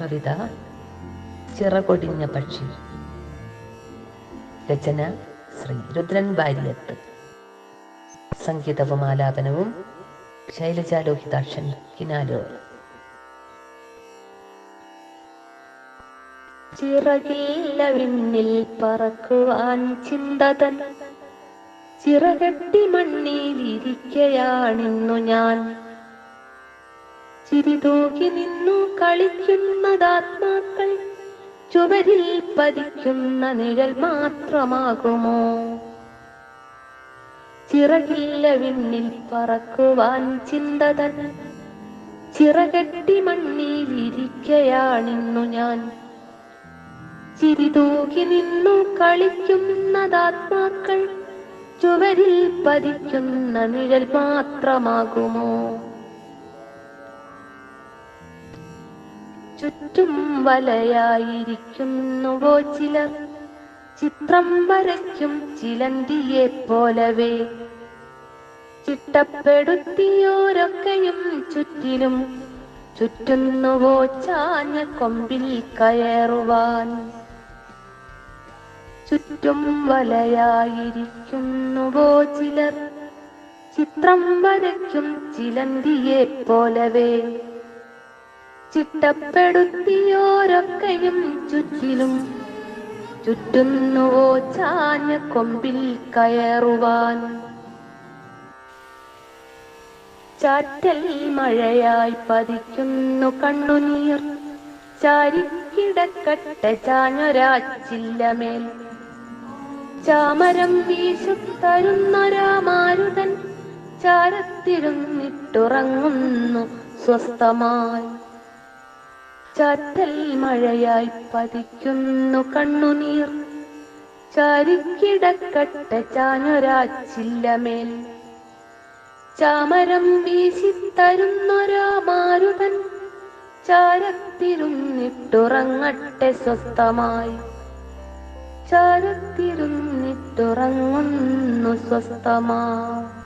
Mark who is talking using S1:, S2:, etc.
S1: കവിത ചിറകൊടിഞ്ഞ പക്ഷി രചന ശ്രീ രുദ്രൻ വാര്യത്ത്. സംഗീതവും ആലാപനവും ശൈലജാലോഹിതാക്ഷൻ കിനാലൂർ. ചിറകില്ല വിണ്ണിൽ പറക്കുവാൻ ചിന്തതൻ. ചിറകട്ടി മണ്ണിലിരിക്കയാണിന്നു ഞാൻ. ചിരിതൂകി നിന്നു കളിക്കുന്നതാത്മാക്കൾ ചുവരിൽ പതിക്കുന്ന നിഴൽ മാത്രമാകുമോ? ചിറകില്ല വിണ്ണിൽ പറക്കുവാൻ ചിന്തതൻ. ചിറകട്ടി മണ്ണിലിരിക്കയാണിന്നു ഞാൻ. ചിരിതൂകി നിന്നു കളിക്കുന്നതാത്മാക്കൾ ചുവരിൽ പതിക്കുന്ന നിഴൽ മാത്രമാകുമോ? ചുറ്റും വലയായിരിക്കുന്നുവോ ചിലർ. ചിത്രം വരയ്ക്കും ചിലന്തിയെ പോലവേ. ചിട്ടപ്പെടുത്തിയോരൊക്കെയും ചുറ്റിലും ചുറ്റുന്നുവോ ചാഞ്ഞ കൊമ്പിൽ കയറുവാൻ. ചുറ്റും വലയായിരിക്കുന്നുവോ ചിലർ. ചിത്രം വരയ്ക്കും ചിലന്തിയെ പോലവേ. ചിട്ടപ്പെടുത്തിയോരൊക്കെയും ചുറ്റിലും ചുറ്റുന്നുവോ ചാഞ്ഞ കൊമ്പിൽ കയറുവാൻ. ചാറ്റൽ മഴയായി പതിക്കുന്നു കണ്ണുനീർ. ചാരിക്കിടക്കട്ട ചാഞ്ഞൊരാച്ചില്ലമേൽ. ചാമരം വീശു തരുന്നൊരാമാരുതൻ ചാരത്തിരുന്നിട്ടുറങ്ങുന്നു സ്വസ്ഥമായി. ചാറ്റൽ മഴയായി പതിക്കുന്നു കണ്ണുനീർ. ചാരിക്കിടക്കട്ടെ ചാനൊരാച്ചില്ലമേൽ ചാമരം വീശിത്തരുന്നൊരാമാരുതൻ ചാരത്തിരുന്നിട്ടുറങ്ങട്ടെ സ്വസ്ഥമായി. ചാരത്തിരുന്നിട്ടുറങ്ങുന്നു സ്വസ്ഥമായി